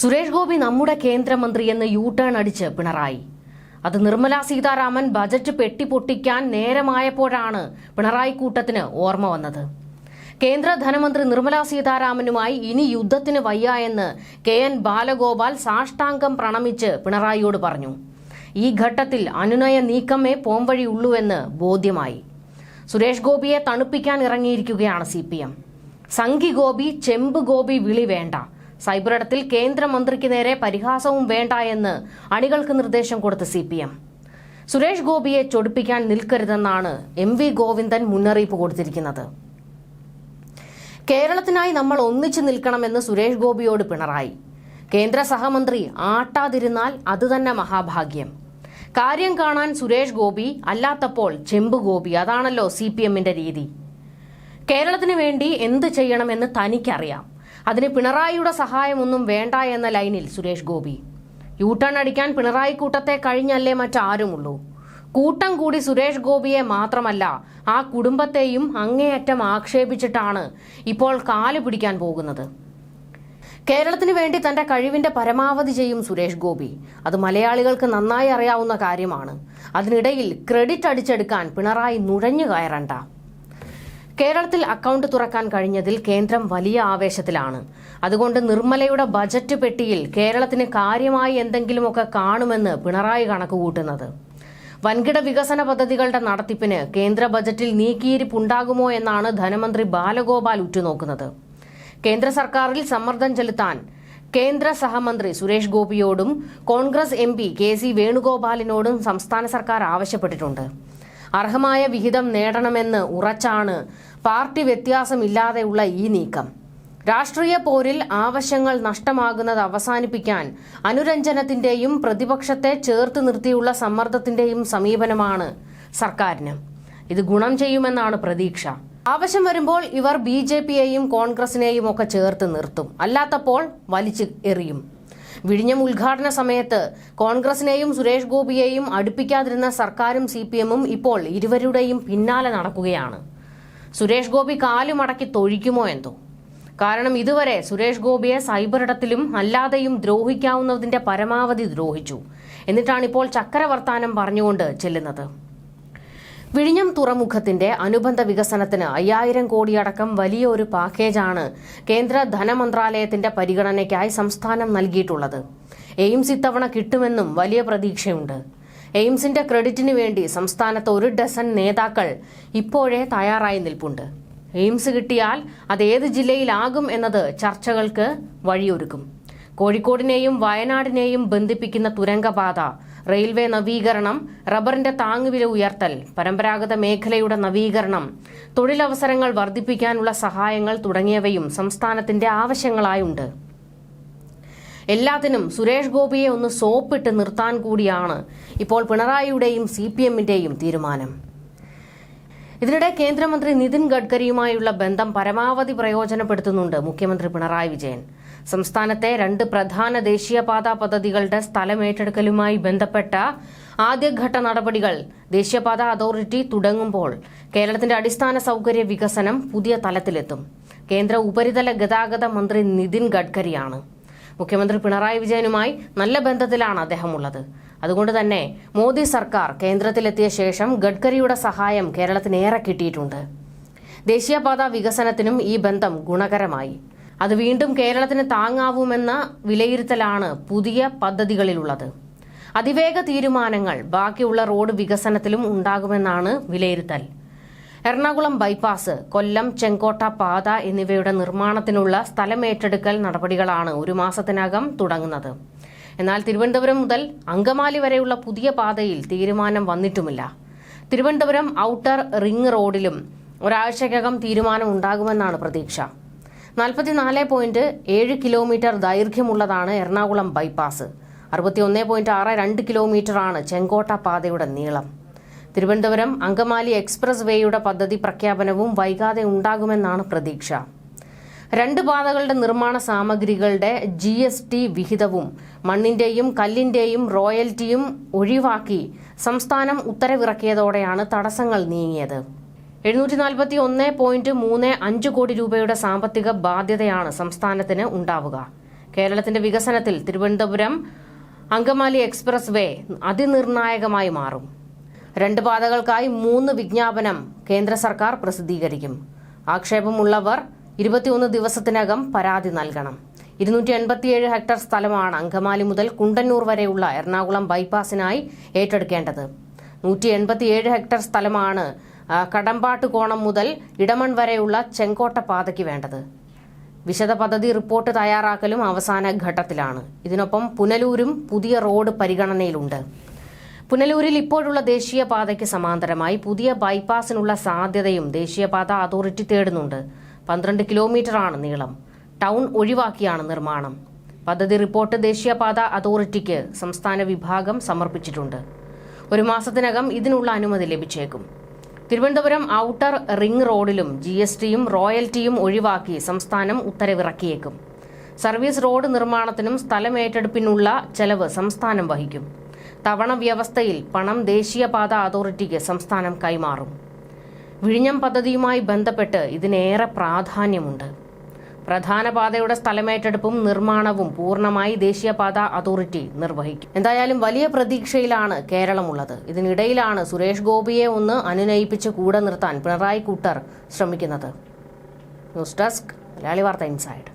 സുരേഷ് ഗോപി നമ്മുടെ കേന്ദ്രമന്ത്രി എന്ന് യു ടേൺ അടിച്ച് പിണറായി. അത് നിർമ്മല സീതാരാമൻ ബജറ്റ് പെട്ടി പൊട്ടിക്കാൻ നേരമായപ്പോഴാണ് പിണറായി കൂട്ടത്തിന് ഓർമ്മ വന്നത്. കേന്ദ്ര ധനമന്ത്രി നിർമ്മല സീതാരാമനുമായി ഇനി യുദ്ധത്തിന് വയ്യ എന്ന് കെ എൻ ബാലഗോപാൽ സാഷ്ടാംഗം പ്രണമിച്ച് പിണറായിയോട് പറഞ്ഞു. ഈ ഘട്ടത്തിൽ അനുനയ നീക്കമേ പോംവഴിയുള്ളൂവെന്ന് ബോധ്യമായി. സുരേഷ് ഗോപിയെ തണുപ്പിക്കാൻ ഇറങ്ങിയിരിക്കുകയാണ് സി പി എം. സംഘി ഗോപി ചെമ്പ് ഗോപി വിളി വേണ്ട. സൈബറിടത്തിൽ കേന്ദ്രമന്ത്രിക്ക് നേരെ പരിഹാസവും വേണ്ട എന്ന് അണികൾക്ക് നിർദ്ദേശം കൊടുത്ത സി പി എം സുരേഷ് ഗോപിയെ ചൊടിപ്പിക്കാൻ നിൽക്കരുതെന്നാണ് എം വി ഗോവിന്ദൻ മുന്നറിയിപ്പ് കൊടുത്തിരിക്കുന്നത്. കേരളത്തിനായി നമ്മൾ ഒന്നിച്ചു നിൽക്കണമെന്ന് സുരേഷ് ഗോപിയോട് പിണറായി. കേന്ദ്ര സഹമന്ത്രി ആട്ടാതിരുന്നാൽ അതുതന്നെ മഹാഭാഗ്യം. കാര്യം കാണാൻ സുരേഷ് ഗോപി അല്ലാത്തപ്പോൾ ചെമ്പ് ഗോപി അതാണല്ലോ സി പി എമ്മിന്റെ രീതി. കേരളത്തിന് വേണ്ടി എന്ത് ചെയ്യണമെന്ന് തനിക്കറിയാം. അതിന് പിണറായിയുടെ സഹായമൊന്നും വേണ്ട എന്ന ലൈനിൽ സുരേഷ് ഗോപി. യു ടേൺ അടിക്കാൻ പിണറായി കൂട്ടത്തെ കഴിഞ്ഞല്ലേ മറ്റാരുമുള്ളൂ. കൂട്ടം കൂടി സുരേഷ് ഗോപിയെ മാത്രമല്ല ആ കുടുംബത്തെയും അങ്ങേയറ്റം ആക്ഷേപിച്ചിട്ടാണ് ഇപ്പോൾ കാൽ പിടിക്കാൻ പോകുന്നത്. കേരളത്തിന് വേണ്ടി തന്റെ കഴിവിന്റെ പരമാവധി ചെയ്യും സുരേഷ് ഗോപി. അത് മലയാളികൾക്ക് നന്നായി അറിയാവുന്ന കാര്യമാണ്. അതിനിടയിൽ ക്രെഡിറ്റ് അടിച്ചെടുക്കാൻ പിണറായി നുഴഞ്ഞു കയറണ്ട. കേരളത്തിൽ അക്കൗണ്ട് തുറക്കാൻ കഴിഞ്ഞതിൽ കേന്ദ്രം വലിയ ആവേശത്തിലാണ്. അതുകൊണ്ട് നിർമ്മലയുടെ ബജറ്റ് പെട്ടിയിൽ കേരളത്തിന് കാര്യമായി എന്തെങ്കിലുമൊക്കെ കാണുമെന്ന് പിണറായി കണക്കുകൂട്ടുന്നത്. വൻകിട വികസന പദ്ധതികളുടെ നടത്തിപ്പിന് കേന്ദ്ര ബജറ്റിൽ നീക്കിയിരിപ്പുണ്ടാകുമോ എന്നാണ് ധനമന്ത്രി ബാലഗോപാൽ ഉറ്റുനോക്കുന്നത്. കേന്ദ്ര സർക്കാരിൽ സമ്മർദ്ദം ചെലുത്താൻ കേന്ദ്ര സഹമന്ത്രി Suresh ഗോപിയോടും Congress M P K C വേണുഗോപാലിനോടും സംസ്ഥാന സർക്കാർ ആവശ്യപ്പെട്ടിട്ടുണ്ട്. അർഹമായ വിഹിതം നേടണമെന്ന് ഉറച്ചാണ് പാർട്ടി വ്യത്യാസമില്ലാതെയുള്ള ഈ നീക്കം. രാഷ്ട്രീയ പോരിൽ ആവശ്യങ്ങൾ നഷ്ടമാകുന്നത് അവസാനിപ്പിക്കാൻ അനുരഞ്ജനത്തിന്റെയും പ്രതിപക്ഷത്തെ ചേർത്ത് നിർത്തിയുള്ള സമ്മർദ്ദത്തിന്റെയും സമീപനമാണ് സർക്കാരിന്. ഇത് ഗുണം ചെയ്യുമെന്നാണ് പ്രതീക്ഷ. ആവശ്യം വരുമ്പോൾ ഇവർ ബി ജെ പിയെയും കോൺഗ്രസിനെയും ഒക്കെ ചേർത്ത് നിർത്തും. അല്ലാത്തപ്പോൾ വലിച്ചു എറിയും. വിഴിഞ്ഞം ഉദ്ഘാടന സമയത്ത് കോൺഗ്രസിനെയും സുരേഷ് ഗോപിയെയും അടുപ്പിക്കാതിരുന്ന സർക്കാരും സി ഇപ്പോൾ ഇരുവരുടെയും പിന്നാലെ നടക്കുകയാണ്. സുരേഷ് ഗോപി കാലുമടക്കി തൊഴിക്കുമോ എന്തോ? കാരണം ഇതുവരെ സുരേഷ് ഗോപിയെ സൈബറിടത്തിലും അല്ലാതെയും ദ്രോഹിക്കാവുന്നതിന്റെ പരമാവധി ദ്രോഹിച്ചു. എന്നിട്ടാണ് ഇപ്പോൾ ചക്കരവർത്താനം പറഞ്ഞുകൊണ്ട് ചെല്ലുന്നത്. വിഴിഞ്ഞം തുറമുഖത്തിന്റെ അനുബന്ധ വികസനത്തിന് അയ്യായിരം കോടിയടക്കം വലിയ ഒരു പാക്കേജാണ് കേന്ദ്ര ധനമന്ത്രാലയത്തിന്റെ പരിഗണനയ്ക്കായി സംസ്ഥാനം നൽകിയിട്ടുള്ളത്. എയിംസ് ഇത്തവണ കിട്ടുമെന്നും വലിയ പ്രതീക്ഷയുണ്ട്. എയിംസിന്റെ ക്രെഡിറ്റിന് വേണ്ടി സംസ്ഥാനത്ത് ഒരു ഡസൻ നേതാക്കൾ ഇപ്പോഴേ തയ്യാറായി നിൽപ്പുണ്ട്. എയിംസ് കിട്ടിയാൽ അത് ഏത് ജില്ലയിലാകും എന്നത് ചർച്ചകൾക്ക് വഴിയൊരുക്കും. കോഴിക്കോടിനെയും വയനാടിനെയും ബന്ധിപ്പിക്കുന്ന തുരങ്കപാത റെയിൽവേ നവീകരണം റബ്ബറിന്റെ താങ്ങുവില ഉയർത്തൽ പരമ്പരാഗത മേഖലയുടെ നവീകരണം തൊഴിലവസരങ്ങൾ വർദ്ധിപ്പിക്കാനുള്ള സഹായങ്ങൾ തുടങ്ങിയവയും സംസ്ഥാനത്തിന്റെ ആവശ്യങ്ങളായുണ്ട്. എല്ലാത്തിനും സുരേഷ് ഗോപിയെ ഒന്ന് സോപ്പിട്ട് നിർത്താൻ കൂടിയാണ് ഇപ്പോൾ പിണറായിയുടെയും സി പി എമ്മിന്റെയും തീരുമാനം. ഇതിനിടെ കേന്ദ്രമന്ത്രി നിതിൻ ഗഡ്കരിയുമായുള്ള ബന്ധം പരമാവധി പ്രയോജനപ്പെടുത്തുന്നുണ്ട് മുഖ്യമന്ത്രി പിണറായി വിജയൻ. സംസ്ഥാനത്തെ രണ്ട് പ്രധാന ദേശീയപാതാ പദ്ധതികളുടെ സ്ഥലമേറ്റെടുക്കലുമായി ബന്ധപ്പെട്ട ആദ്യഘട്ട നടപടികൾ ദേശീയപാത അതോറിറ്റി തുടങ്ങുമ്പോൾ കേരളത്തിന്റെ അടിസ്ഥാന സൗകര്യ വികസനം പുതിയ തലത്തിലെത്തും. കേന്ദ്ര ഉപരിതല ഗതാഗത മന്ത്രി നിതിൻ ഗഡ്കരിയാണ്. മുഖ്യമന്ത്രി പിണറായി വിജയനുമായി നല്ല ബന്ധത്തിലാണ് അദ്ദേഹമുള്ളത്. അതുകൊണ്ട് തന്നെ മോദി സർക്കാർ കേന്ദ്രത്തിലെത്തിയ ശേഷം ഗഡ്കരിയുടെ സഹായം കേരളത്തിനേറെ കിട്ടിയിട്ടുണ്ട്. ദേശീയപാത വികസനത്തിനും ഈ ബന്ധം ഗുണകരമായി. അത് വീണ്ടും കേരളത്തിന് താങ്ങാവുമെന്ന വിലയിരുത്തലാണ് പുതിയ പദ്ധതികളിലുള്ളത്. അതിവേഗ തീരുമാനങ്ങൾ ബാക്കിയുള്ള റോഡ് വികസനത്തിലും ഉണ്ടാകുമെന്നാണ് വിലയിരുത്തൽ. എറണാകുളം ബൈപ്പാസ് കൊല്ലം ചെങ്കോട്ട പാത എന്നിവയുടെ നിർമ്മാണത്തിനുള്ള സ്ഥലമേറ്റെടുക്കൽ നടപടികളാണ് ഒരു മാസത്തിനകം തുടങ്ങുന്നത്. എന്നാൽ തിരുവനന്തപുരം മുതൽ അങ്കമാലി വരെയുള്ള പുതിയ പാതയിൽ തീരുമാനം വന്നിട്ടുമില്ല. തിരുവനന്തപുരം ഔട്ടർ റിംഗ് റോഡിലും ഒരാഴ്ചയ്ക്കകം തീരുമാനം ഉണ്ടാകുമെന്നാണ് പ്രതീക്ഷ. നാൽപ്പത്തിനാല് പോയിന്റ് ഏഴ് കിലോമീറ്റർ ദൈർഘ്യമുള്ളതാണ് എറണാകുളം ബൈപ്പാസ്. അറുപത്തിയൊന്ന് പോയിന്റ് ആറ് രണ്ട് കിലോമീറ്ററാണ് ചെങ്കോട്ട പാതയുടെ നീളം. തിരുവനന്തപുരം അങ്കമാലി എക്സ്പ്രസ് വേയുടെ പദ്ധതി പ്രഖ്യാപനവും വൈകാതെ ഉണ്ടാകുമെന്നാണ് പ്രതീക്ഷ. രണ്ട് പാതകളുടെ നിർമ്മാണ സാമഗ്രികളുടെ ജി എസ് ടി വിഹിതവും മണ്ണിന്റെയും കല്ലിന്റെയും റോയൽറ്റിയും ഒഴിവാക്കി സംസ്ഥാനം ഉത്തരവിറക്കിയതോടെയാണ് തടസ്സങ്ങൾ നീങ്ങിയത്. എഴുന്നൂറ്റി നാൽപ്പത്തി ഒന്ന് പോയിന്റ് മൂന്ന് അഞ്ച് കോടി രൂപയുടെ സാമ്പത്തിക ബാധ്യതയാണ് സംസ്ഥാനത്തിന് ഉണ്ടാവുക. കേരളത്തിന്റെ വികസനത്തിൽ തിരുവനന്തപുരം അങ്കമാലി എക്സ്പ്രസ് വേ അതിനിർണായകമായി മാറും. രണ്ട് പാതകൾക്കായി മൂന്ന് വിജ്ഞാപനം കേന്ദ്ര സർക്കാർ പ്രസിദ്ധീകരിക്കും. ആക്ഷേപമുള്ളവർ ഇരുപത്തിയൊന്ന് ദിവസത്തിനകം പരാതി നൽകണം. ഇരുന്നൂറ്റി എൺപത്തിയേഴ് ഹെക്ടർ സ്ഥലമാണ് അങ്കമാലി മുതൽ കുണ്ടന്നൂർ വരെയുള്ള എറണാകുളം ബൈപ്പാസിനായി ഏറ്റെടുക്കേണ്ടത്. നൂറ്റി എൺപത്തിയേഴ് ഹെക്ടർ സ്ഥലമാണ് ആ, കടമ്പാട്ടുകോണം മുതൽ ഇടമൺ വരെയുള്ള ചെങ്കോട്ട പാതയ്ക്ക് വേണ്ടത്. വിശദ പദ്ധതി റിപ്പോർട്ട് തയ്യാറാക്കലും അവസാന ഘട്ടത്തിലാണ്. ഇതിനൊപ്പം പുനലൂരും പുതിയ റോഡ് പരിഗണനയിലുണ്ട്. പുനലൂരിൽ ഇപ്പോഴുള്ള ദേശീയപാതയ്ക്ക് സമാന്തരമായി പുതിയ ബൈപ്പാസിനുള്ള സാധ്യതയും ദേശീയപാത അതോറിറ്റി തേടുന്നുണ്ട്. പന്ത്രണ്ട് കിലോമീറ്ററാണ് നീളം. ടൗൺ ഒഴിവാക്കിയാണ് നിർമ്മാണം. പദ്ധതി റിപ്പോർട്ട് ദേശീയപാത അതോറിറ്റിക്ക് സംസ്ഥാന വിഭാഗം സമർപ്പിച്ചിട്ടുണ്ട്. ഒരു മാസത്തിനകം ഇതിനുള്ള അനുമതി ലഭിച്ചേക്കും. തിരുവനന്തപുരം ഔട്ടർ റിംഗ് റോഡിലും ജി എസ് ടിയും റോയൽറ്റിയും ഒഴിവാക്കി സംസ്ഥാനം ഉത്തരവിറക്കിയേക്കും. സർവീസ് റോഡ് നിർമ്മാണത്തിനും സ്ഥലമേറ്റെടുപ്പിനുള്ള ചെലവ് സംസ്ഥാനം വഹിക്കും. തവണ വ്യവസ്ഥയിൽ പണം ദേശീയപാത അതോറിറ്റിക്ക് സംസ്ഥാനം കൈമാറും. വിഴിഞ്ഞം പദ്ധതിയുമായി ബന്ധപ്പെട്ട് ഇതിനേറെ പ്രാധാന്യമുണ്ട്. പ്രധാന പാതയുടെ സ്ഥലമേറ്റെടുപ്പും നിർമ്മാണവും പൂർണമായി ദേശീയപാത അതോറിറ്റി നിർവഹിക്കും. എന്തായാലും വലിയ പ്രതീക്ഷയിലാണ് കേരളമുള്ളത്. ഇതിനിടയിലാണ് സുരേഷ് ഗോപിയെ ഒന്ന് അനുനയിപ്പിച്ച് കൂടെ നിർത്താൻ പിണറായി കൂട്ടർ ശ്രമിക്കുന്നത്. ന്യൂസ് ഡെസ്ക് മലയാളി വാർത്ത ഇൻസൈഡ്.